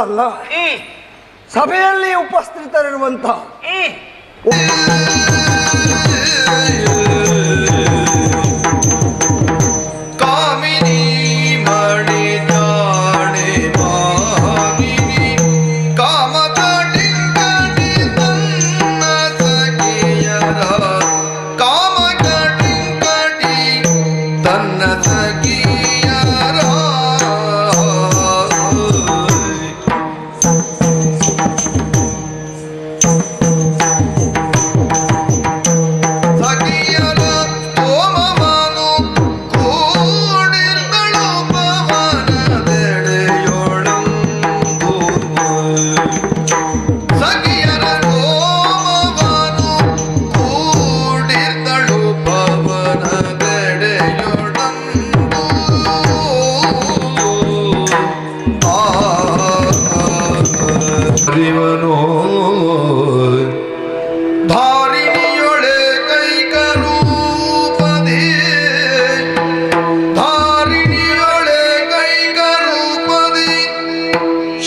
ಅಲ್ಲ. ಸಭೆಯಲ್ಲಿ ಉಪಸ್ಥಿತರಿರುವಂತ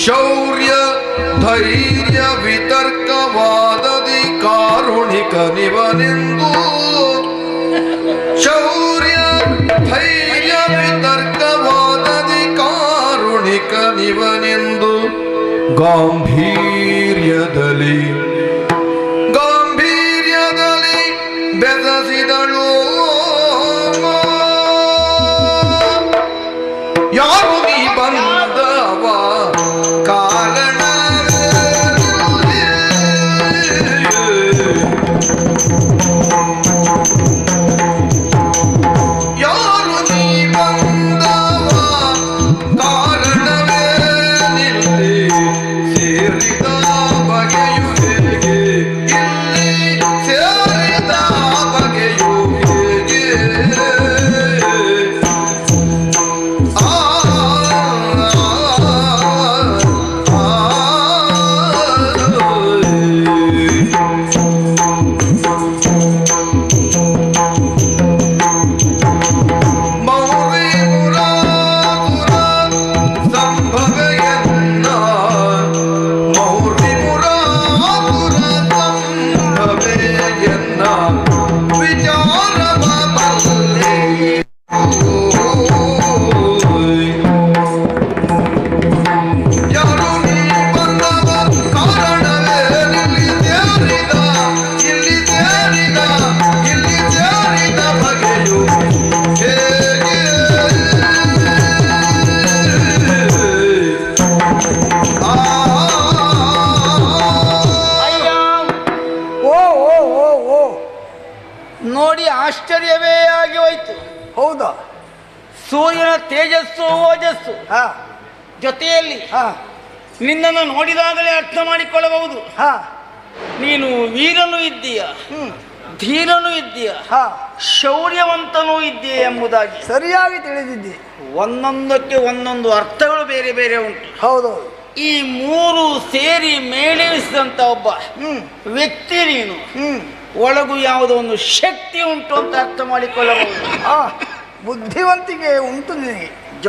ಶೌರ್ಯ ಧೈರ್ಯ ವಿತರ್ಕವಾದದಿ ಕಾರುಣಿಕ ನಿವನೆಂದು. ಶೌರ್ಯ ಧೈರ್ಯ ವಿತರ್ಕವಾದದಿ ಕಾರುಣಿಕ ನಿವನೆಂದು. ಗಾಂಭೀರ್ಯದಲ್ಲಿ ನೋಡಿ ಆಶ್ಚರ್ಯವೇ ಆಗಿ ಹೋಯ್ತು. ಹೌದಾ? ಸೂರ್ಯನ ತೇಜಸ್ಸು ಓಜಸ್ಸು. ಹಾ. ಜೊತೆಯಲ್ಲಿ ಹಾ. ನಿನ್ನನ್ನು ನೋಡಿದಾಗಲೇ ಅರ್ಥ ಮಾಡಿಕೊಳ್ಳಬಹುದು. ಹಾ. ನೀನು ವೀರನು ಇದ್ದೀಯ. ಹ್ಮ್. ಧೀರನು ಇದ್ದೀಯ ಹಾ. ಶೌರ್ಯವಂತನೂ ಇದ್ದೀಯ ಎಂಬುದಾಗಿ. ಸರಿಯಾಗಿ ತಿಳಿದಿದ್ದಿ. ಒಂದೊಂದಕ್ಕೆ ಒಂದೊಂದು ಅರ್ಥಗಳು ಬೇರೆ ಬೇರೆ ಉಂಟು. ಹೌದು. ಈ ಮೂರು ಸೇರಿ ಮೇಳೈಸಿದಂತ ಒಬ್ಬ ಹ್ಮ್. ವ್ಯಕ್ತಿ ನೀನು. ಹ್ಮ್. ಒಳಗು ಯಾವುದೋ ಒಂದು ಶಕ್ತಿ ಉಂಟು ಅಂತ ಅರ್ಥ ಮಾಡಿಕೊಳ್ಳಬಹುದು. ಆ ಬುದ್ಧಿವಂತಿಕೆ ಉಂಟು ನಿನಗೆ.